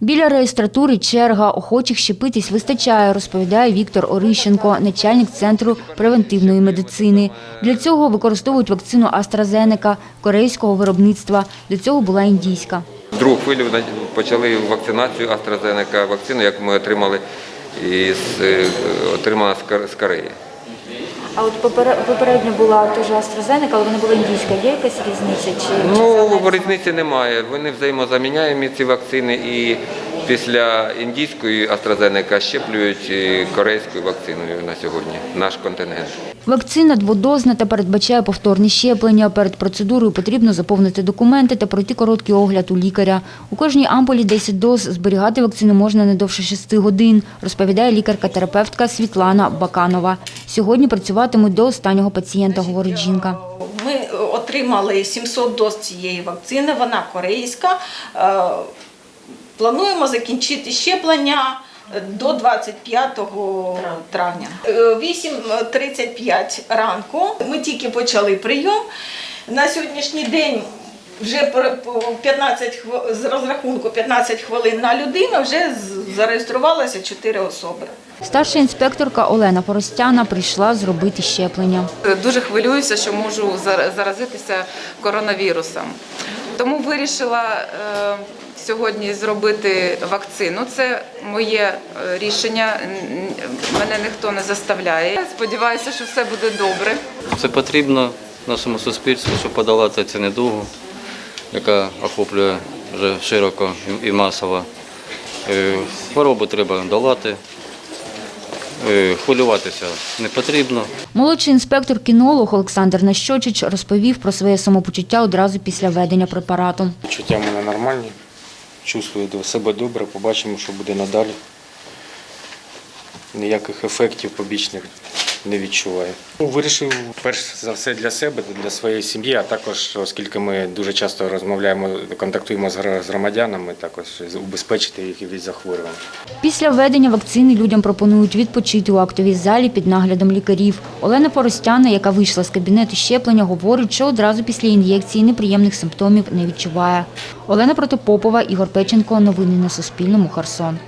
Біля реєстратури черга охочих щепитись вистачає, розповідає Віктор Орищенко, начальник центру превентивної медицини. Для цього використовують вакцину AstraZeneca корейського виробництва. До цього була індійська. Другу хвилю почали вакцинацію AstraZeneca, вакцину, яку ми отримали із е, отримала з з Кореї. А от попередньо була теж AstraZeneca, але вона була індійська. Є якась різниця? Чи Ну, різниці немає. Вони взаємозаміняємо ці вакцини і після індійської AstraZeneca щеплюють е, корейською вакциною на сьогодні наш контингент. Вакцина дводозна та передбачає повторні щеплення. Перед процедурою потрібно заповнити документи та пройти короткий огляд у лікаря. У кожній ампулі 10 доз. Зберігати вакцину можна не довше 6 годин, розповідає лікарка-терапевтка Світлана Баканова. Сьогодні працюватимуть до останнього пацієнта, говорить жінка. Ми е, отримали 700 доз цієї вакцини, вона корейська. Е, Плануємо закінчити щеплення до 25 травня. Е, 8.35 ранку. Ми тільки почали прийом. На сьогоднішній день вже 15 з розрахунку 15 хвилин на людину вже зареєструвалося 4 особи. Старша інспекторка Олена Поростяна прийшла зробити щеплення. Дуже хвилююся, що можу зар- заразитися коронавірусом. Тому вирішила е, сьогодні зробити вакцину. Це моє е, рішення. Мене ніхто не заставляє. Сподіваюся, що все буде добре. Це потрібно нашому суспільству, щоб подолати цю недугу, яка охоплює вже широко і масово. Е, Хворобу треба долати, хвилюватися не потрібно. Молодший інспектор-кінолог Олександр Нащочич розповів про своє самопочуття одразу після введення препарату. Почуття в мене нормальні, чувствую до себе добре, побачимо, що буде надалі. Ніяких ефектів побічних не відчуваю. Ну, Вирішив перш за все для себе, для своєї сім'ї, а також, оскільки ми дуже часто розмовляємо, контактуємо з з громадянами, також убезпечити їх від захворювань. Після введення вакцини людям пропонують відпочити у актовій залі під наглядом лікарів. Олена Поростяна, яка вийшла з кабінету щеплення, говорить, що одразу після ін'єкції неприємних симптомів не відчуває. Олена Протопопова, Ігор Печенко. Новини на Суспільному. Херсон.